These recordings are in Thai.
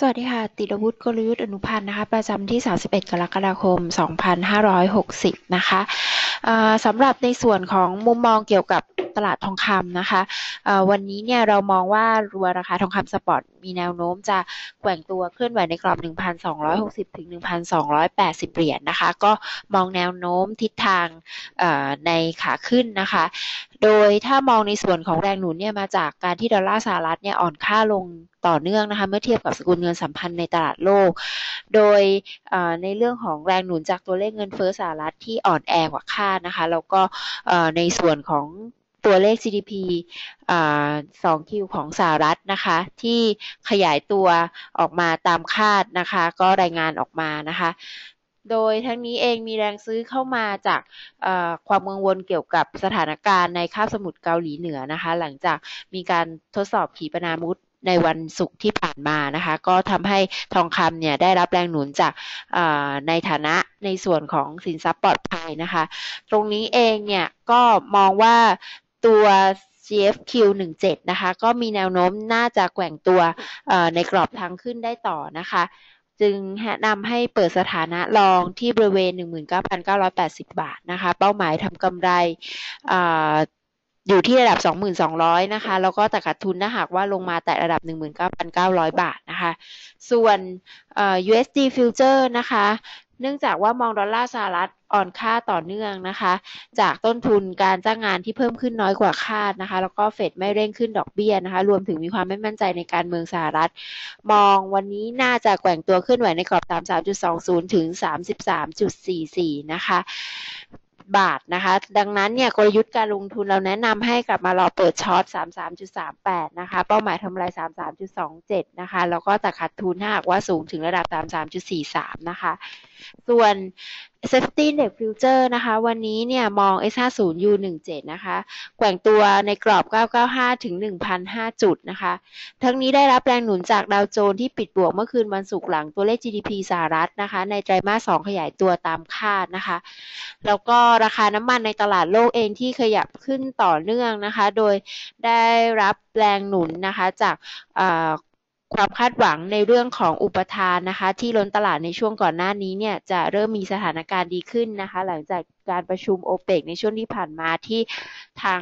สวัสดีค่ะ ติรวุฒิกลยุทธ์อนุพันธ์นะคะ ประจำที่ 31 กรกฎาคม 2560 นะคะสำหรับในส่วนของมุมมองเกี่ยวกับตลาดทองคำนะคะ วันนี้เนี่ยเรามองว่ารัวราคาทองคำสปอร์ตมีแนวโน้มจะแกว่งตัวเคลื่อนไหวในกรอบ 1,260 ถึง 1,280 เหรียญนนะคะ ก็มองแนวโน้มทิศทางในขาขึ้นนะคะ โดยถ้ามองในส่วนของแรงหนุนเนี่ยมาจากการที่ดอลลาร์สหรัฐเนี่ยอ่อนค่าลงต่อเนื่องนะคะเมื่อเทียบกับสกุลเงินสัมพันธ์ในตลาดโลก โดยในเรื่องของแรงหนุนจากตัวเลขเงินเฟ้อสหรัฐที่อ่อนแอกว่าคาดนะคะ แล้วก็ในส่วนของ ตัวเลข GDP สองคิวของสหรัฐนะคะ ที่ขยายตัวออกมาตามคาดนะคะ ก็รายงานออกมานะคะ โดยทั้งนี้เองมีแรงซื้อเข้ามาจากความกังวลเกี่ยวกับสถานการณ์ในคาบสมุทรเกาหลีเหนือนะคะ หลังจากมีการทดสอบขีปนาวุธในวันศุกร์ที่ผ่านมานะคะ ก็ทำให้ทองคำเนี่ยได้รับแรงหนุนจากในฐานะในส่วนของสินทรัพย์ปลอดภัยนะคะ ตรงนี้เองเนี่ยก็มองว่า ตัว GFQ 17นะคะ ก็มีแนวโน้มน่าจะแกว่งตัวในกรอบทางขึ้นได้ต่อนะคะ จึงแนะนำให้เปิดสถานะรองที่บริเวณ 19,980 บาทนะคะ เป้าหมายทำกำไรอยู่ที่ระดับ2,200 นะคะ แล้วก็แต่ขาดทุนถ้าหากว่าลงมาแต่ระดับ 19,900 บาท นะคะ ส่วน USD future นะคะ เนื่องจากว่ามองดอลลาร์สหรัฐอ่อนค่าต่อเนื่องนะคะ จากต้นทุนการจ้างงานที่เพิ่มขึ้นน้อยกว่าคาดนะคะ แล้วก็เฟดไม่เร่งขึ้นดอกเบี้ยนะคะ รวมถึงมีความไม่มั่นใจในการเมืองสหรัฐ มองวันนี้น่าจะแกว่งตัวขึ้นไหวในกรอบ 33.20 ถึง 33.44 นะคะ บาทนะคะ ดังนั้นเนี่ยกลยุทธ์การลงทุนเราแนะนำให้กลับมารอเปิดช็อต 33.38 นะคะ เป้าหมายทำลาย33.27 นะคะ แล้วก็แต่ขาดทุนถ้าหากว่าสูงถึงระดับ 33.43 นะคะ ส่วน Safety Index Future นะคะ วันนี้เนี่ยมอง S50 U17 นะคะ แกว่งตัวในกรอบ 995 ถึง 1,005 จุดนะคะ ทั้งนี้ได้รับแรงหนุนจากดาวโจนส์ที่ปิดบวกเมื่อคืนวันศุกร์หลังตัวเลข GDP สหรัฐนะคะ ในไตรมาส 2 ขยายตัวตามคาดนะคะ แล้วก็ราคาน้ำมันในตลาดโลกเองที่ขยับขึ้นต่อเนื่องนะคะ โดยได้รับแรงหนุนนะคะจากความคาดหวังในเรื่องของอุปทานนะคะ ที่ล้นตลาดในช่วงก่อนหน้านี้เนี่ยจะเริ่มมีสถานการณ์ดีขึ้นนะคะ หลังจากการประชุมโอเปกในช่วงที่ผ่านมาที่ทาง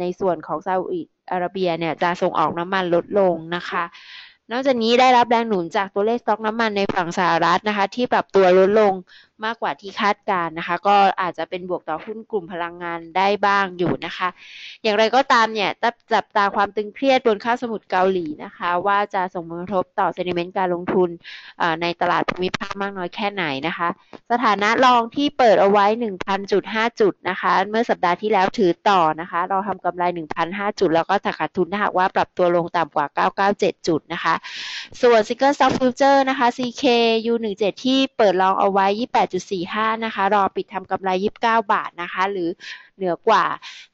ในส่วนของซาอุดิอาระเบียเนี่ยจะส่งออกน้ำมันลดลงนะคะนอกจากนี้ได้รับแรงหนุนจากตัวเลขสต็อกน้ำมันในฝั่งสหรัฐนะคะ ที่ปรับตัวลดลง มากกว่าที่คาดการนะคะ ก็อาจจะเป็นบวกต่อหุ้นกลุ่มพลังงานได้บ้างอยู่นะคะ อย่างไรก็ตามเนี่ยจับตาความตึงเครียดบนค่าสมุทรเกาหลีนะคะ ว่าจะส่งผลกระทบต่อเซนิเมนต์การลงทุนในตลาดภูมิภาคมากน้อยแค่ไหนนะคะ สถานะรองที่เปิดเอาไว้ 1,000.5 จุดนะคะ เมื่อสัปดาห์ที่แล้วถือต่อนะคะ เราทำกำไร 1,005 จุด แล้วก็ขาดทุนถ้าหากว่าปรับตัวลงต่ำกว่า 997 จุดนะคะ ส่วน Single Stock Future นะคะ CK U17 ที่เปิดรองเอาไว้ 28 8.45 นะคะ รอปิดทำกำไร 29 บาทนะคะ หรือเหนือกว่า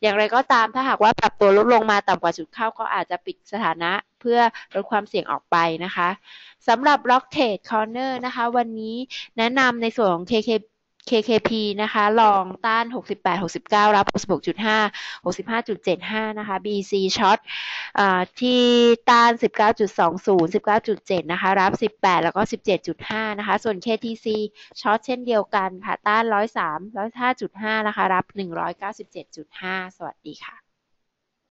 อย่างไรก็ตามถ้าหากว่าปรับตัวลดลงมาต่ำกว่าจุดเข้าก็อาจจะปิดสถานะเพื่อลดความเสี่ยงออกไปนะคะสำหรับ Rock Trade Corner นะคะ วันนี้แนะนำในส่วนของ KK KKP นะคะลองต้าน 68 69 รับ 66.5 65.75 นะคะ BC ช็อตที่ต้าน 19.20 19.7 นะคะ รับ 18 แล้วก็ 17.5 นะคะ ส่วน KTC ช็อตเช่นเดียวกันค่ะ ต้าน 103 105.5 นะคะ รับ 197.5 สวัสดีค่ะ